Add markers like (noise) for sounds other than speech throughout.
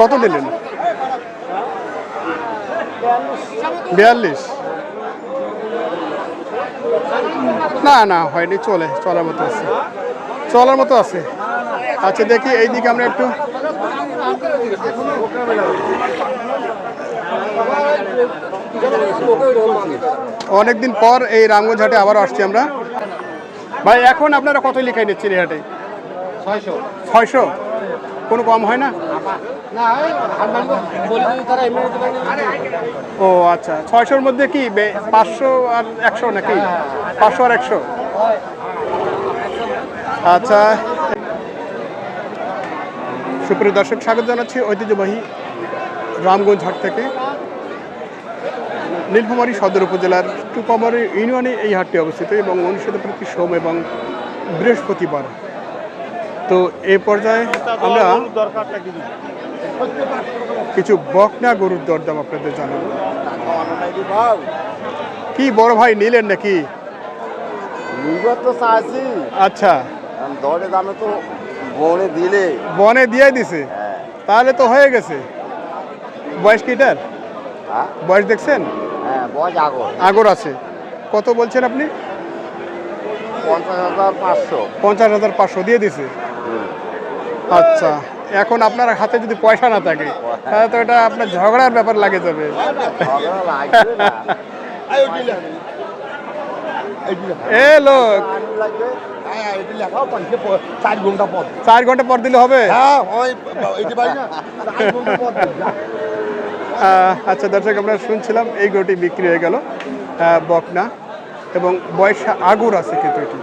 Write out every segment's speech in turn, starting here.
কত দিলেন বিয়াল্লিশ। না না হয়নি চলে চলার মতো আছে। চলার মতো আছে। আচ্ছা দেখি এইদিকে আমরা একটু। অনেকদিন পর এই রামগঞ্জ হাটে আবার আসছি আমরা। ভাই এখন আপনারা কত লিখাই নিচ্ছেন এই হাটে? ছয়শো। ছয়শো? কোনো কম হয় না? ও আচ্ছা। ছয়শোর মধ্যে কি? পাঁচশো আর একশো নাকি? পাঁচশো আর একশো? আচ্ছা। সুপ্রিয় দর্শক, স্বাগত জানাচ্ছি ঐতিহ্যবাহী রামগঞ্জ হাট থেকে। নীলফামারী সদর উপজেলার টুপামারি ইউনিয়নে এই হাটটি অবস্থিত এবং অনুষ্ঠিত প্রতি সোম এবং বৃহস্পতিবার। তো এই পর্যায়ে আমরা কিছু বকনা গরুর দরদাম আপনাদের জানাব। কি বড় ভাই নিলেন নাকি? তো চাইছি। আচ্ছা। দরে দামে তো বনে দিলে। বনে দিয়ে দিছে? তাহলে তো হয়ে গেছে। বয়স কি এটার হ্যাঁ। বয়স দেখছেন? হ্যাঁ বয়স আগর। আগর আছে। কত বলছেন আপনি? পঞ্চাশ হাজার পাঁচশো দিয়ে দিছে। আচ্ছা এখন আপনার হাতে যদি পয়সা না থাকে, তাহলে তো এটা আপনার ঝগড়ার ব্যাপার লাগে যাবে। এ লোক, চার ঘণ্টা পর দিলে হবে? আচ্ছা দর্শক, আমরা শুনছিলাম এই গরুটি বিক্রি হয়ে গেল বকনা, এবং বয়স আগুর আছে কিন্তু এটি।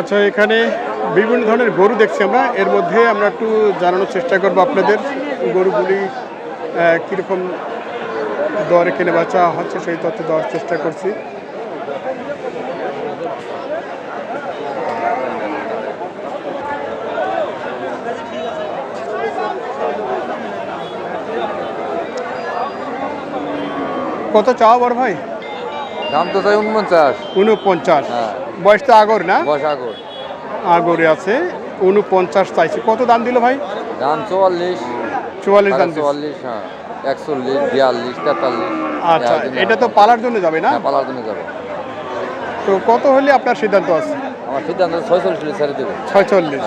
আচ্ছা এখানে বিভিন্ন ধরনের গরু দেখছি আমরা। এর মধ্যে আমরা একটু জানানোর চেষ্টা করব আপনাদের। গরুগুলি কীরকম দরে কেনে বেচা হচ্ছে সেই তথ্য দেওয়ার চেষ্টা করছি। কত চাওয়া বড় ভাই? দাম তো চাই উনপঞ্চাশ। উনপঞ্চাশ। হ্যাঁ। বয়স তো আগর না? বসাগর আগরে। আছে উনপঞ্চাশ চাইছে। কত দাম দিল ভাই? দাম চুয়াল্লিশ। চুয়াল্লিশ দাম চুয়াল্লিশ হ্যাঁ। একচল্লিশ বিয়াল্লিশ তেতাল্লিশ। আচ্ছা এটা তো পালার জন্য যাবে না? হ্যাঁ, পালার জন্য যাবে। তো কত হলে আপনার সিদ্ধান্ত আছে? আমার সিদ্ধান্ত ছয়চল্লিশ ছেড়ে দেবে। ছয়চল্লিশ।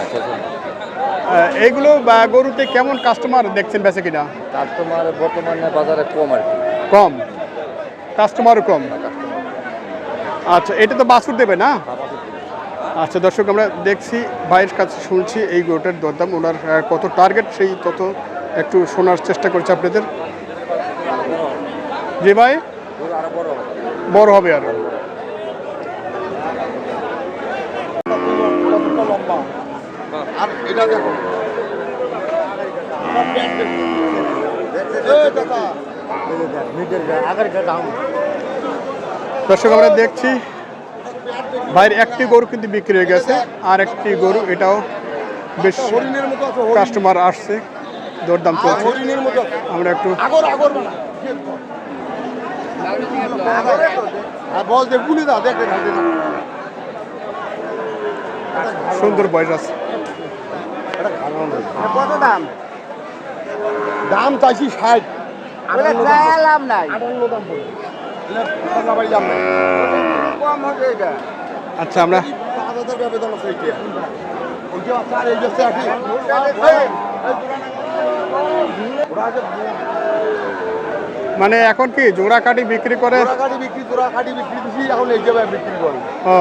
হ্যাঁ এইগুলো গরুতে কেমন কাস্টমার দেখছেন বেঁচে কিনা? কাস্টমার বর্তমানে বাজারে কম আর কি। কম। কাস্টমারও কম। আচ্ছা এটা তো বাছুর দেবে না? আচ্ছা দর্শক, আমরা দেখছি, ভাইয়ের কাছে শুনছি এই গরুটার দরদাম, ওনার কত টার্গেট সেই তত একটু শোনার চেষ্টা করছি আপনাদের। যে ভাই? বড় হবে আরও। দেখো। দর্শক আমরা দেখছি ভাইয়ের একটি গরু কিন্তু বিক্রি হয়ে গেছে। আর একটি গরু এটাও বেশ কাস্টমার আসছে দরদাম চলছে। আমরা একটু সুন্দর বয়স আছে। কত দাম দাম চাইছি ষাট। চাইলাম নাই। দাম আচ্ছা আমরা মানে এখন কি জোড়া কাটি বিক্রি করে এখন এই জায়গায় বিক্রি করে। ও।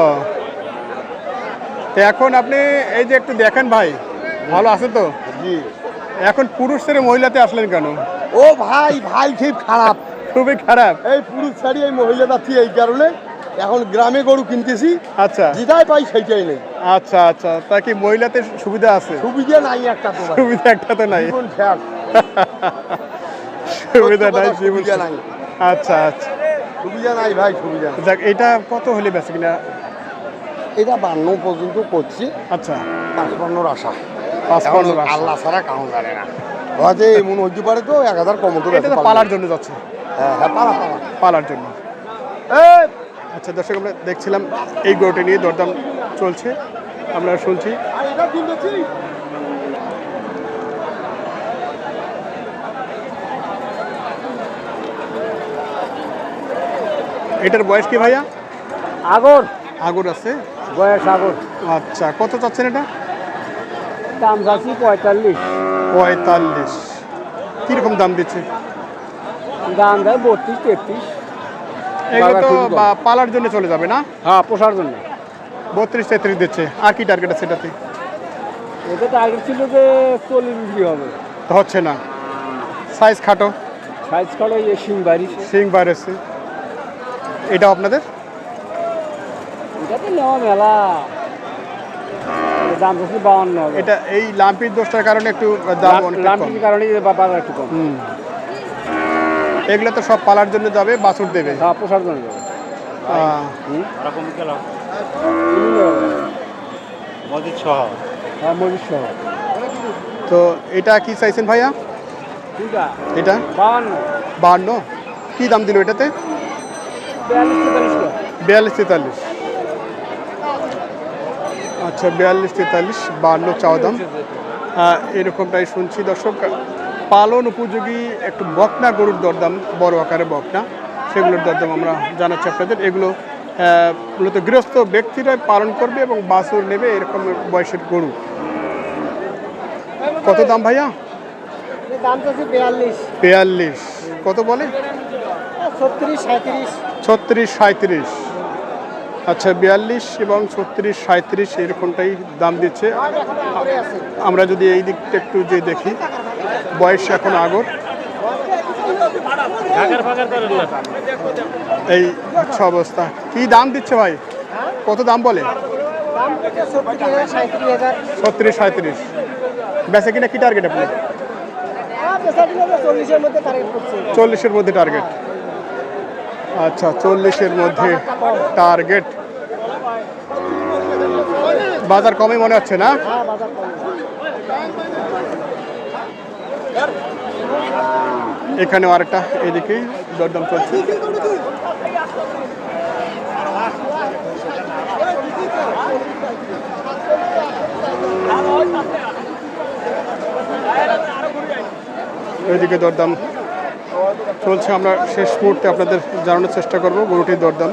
তো এখন আপনি এই যে একটু দেখেন ভাই ভালো আছে তো? জি। এখন পুরুষ ছেড়ে মহিলাতে আসলেন কেন? ও ভাই ভাই ঠিক খারাপ। খুবই খারাপ। এই পুরুষ ছাড়ি এই মহিলা যাচ্ছি এই কারণে এখন গ্রামে গরু কিনতেছি। আচ্ছা। যেটাই পাই সেইটাই নেই। আচ্ছা আচ্ছা। তা কি মহিলাতে সুবিধা আছে? সুবিধা নাই একটা তোমার সুবিধা একটা তো নাই। (laughs) সুবিধা নাই সুবিধা নাই। আচ্ছা আচ্ছা। সুবিধা নাই ভাই সুবিধা। যাক এটা কত হলে বেশি কিনা? এটা বান্ন পর্যন্ত করছি। আচ্ছা। পাঁচপান্নর আশা। পাঁচপান্ন এখন আল্লাহ ছাড়া কাউন জানে না। হয়তো এমন হইতে পারে তো এক হাজার কম তো পালার জন্য যাচ্ছে। পালার জন্য। আচ্ছা দর্শক আমরা দেখছিলাম এই গরুটি নিয়ে দরদাম চলছে। আমরা শুনছি। এটার বয়স কি ভাইয়া? আগর। আগর আছে? বয়স আগর। আচ্ছা কত চাচ্ছেন এটা? দাম যাচ্ছি পঁয়তাল্লিশ। পঁয়তাল্লিশ। কীরকম দাম দিচ্ছে? দাম দেয় বত্রিশ তেত্রিশ। এগুলো তো পালার জন্য চলে যাবে না? হ্যাঁ পোষার জন্য। বত্রিশ তেত্রিশ দিচ্ছে। আর কি টার্গেট আছে সেটাতে এটা টার্গেট ছিল যে চল্লিশ বিক্রি হবে। হচ্ছে না। সাইজ খাটো। সাইজ খাটো এই সিং বাড়ি সিং বাইরেছে এটা আপনাদের? এটা তো নেওয়া মেলা। দাম বাউন্ন এটা এই লাম্পির দোষটার কারণে একটু দাম লাম্পির কারণে বাজার একটু কম। হুম। এগুলো তো সব পালার জন্য যাবে বাছুর দেবে। হ্যাঁ পোষার জন্য যাবে। হ্যাঁ সহ। তো এটা কি চাইছেন ভাইয়া? এটা? বাহান্ন। কি দাম দিল এটাতে? বিয়াল্লিশ তেতাল্লিশ। টাকা বিয়াল্লিশ তেতাল্লিশ। আচ্ছা বিয়াল্লিশ তেতাল্লিশ বাহান্ন চাওয়া দাম। এরকমটাই শুনছি দর্শক। পালন উপযোগী একটু বকনা গরুর দরদাম বড় আকারে বকনা সেগুলোর দরদাম আমরা জানাচ্ছি আপনাদের। এগুলো মূলত গৃহস্থ ব্যক্তিরাই পালন করবে এবং বাছুর নেবে এরকম বয়সের গরু। কত দাম ভাইয়া? বিয়াল্লিশ। কত বলে? ছত্রিশ সাঁত্রিশ আচ্ছা বিয়াল্লিশ এবং ছত্রিশ সাঁত্রিশ এরকমটাই দাম দিচ্ছে। আমরা যদি এই দিকটা একটু যে দেখি বয়স এখন আগর। এই হচ্ছে অবস্থা কি দাম দিচ্ছে ভাই? কত দাম বলে? ছত্রিশ সাঁত্রিশ বেচে কিনা কি টার্গেট আপনি চল্লিশের মধ্যে টার্গেট আচ্ছা চল্লিশের মধ্যে টার্গেট বাজার কমই মনে হচ্ছে না? কম এখানেও আরেকটা, এদিকেই দরদাম চলছে। এদিকে দরদাম চলছে, আমরা শেষ মুহূর্তে আপনাদের জানানোর চেষ্টা করব, গরুটির দরদাম।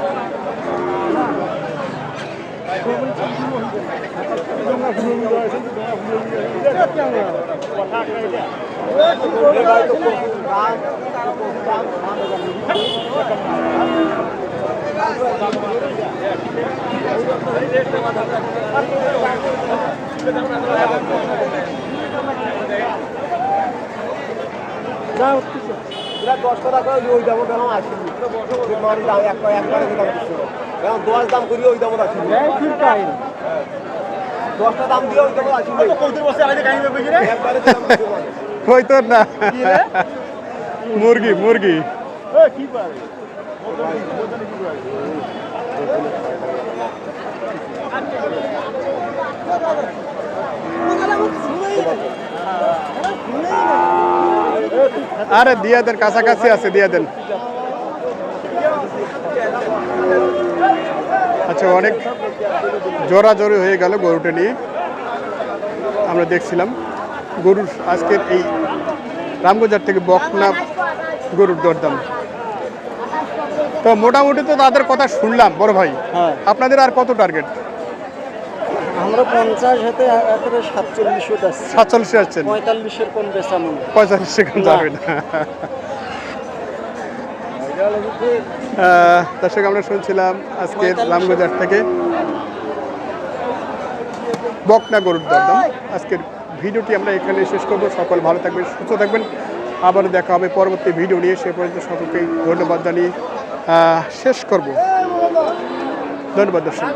দশ টাকা করে ওই দাম কেন দাম এক দাম দিচ্ছে এখন দশ দাম করি ওই দাম আসেনি দশটা দাম দিয়ে ওই দাম আসেনি কৌতুর বসে আগে কাহিনী বুঝি রে? একবারে দাম দিচ্ছে মানুষ। কই তোর না? মুরগি মুরগি। কি পারে আরে দিয়ে দেন কাছাকাছি আছে দিয়ে দেন। আচ্ছা অনেক জোরাজোরি হয়ে গেল গরুটা নিয়ে। আমরা দেখছিলাম গরুর আজকের এই রামগোজার থেকে বকনা গরুর দরদাম। তো মোটামুটি তো তাদের কথা শুনলাম বড় ভাই। হ্যাঁ। আপনাদের আর কত টার্গেট আমরা পঞ্চাশ হাতে সাতচল্লিশ সাতচল্লিশ আসছি আসছেন পঁয়তাল্লিশের কোন বেচানো যাবে না। দর্শক, আমরা শুনছিলাম আজকে রামগোজার থেকে বকনা গরুর দরদাম। আজকের ভিডিওটি আমরা এখানে শেষ করব। সকল ভালো থাকবেন, সুস্থ থাকবেন। আবার দেখা হবে পরবর্তী ভিডিও নিয়ে। সে পর্যন্ত সকলকে ধন্যবাদ জানিয়ে শেষ করব। ধন্যবাদ, দর্শক।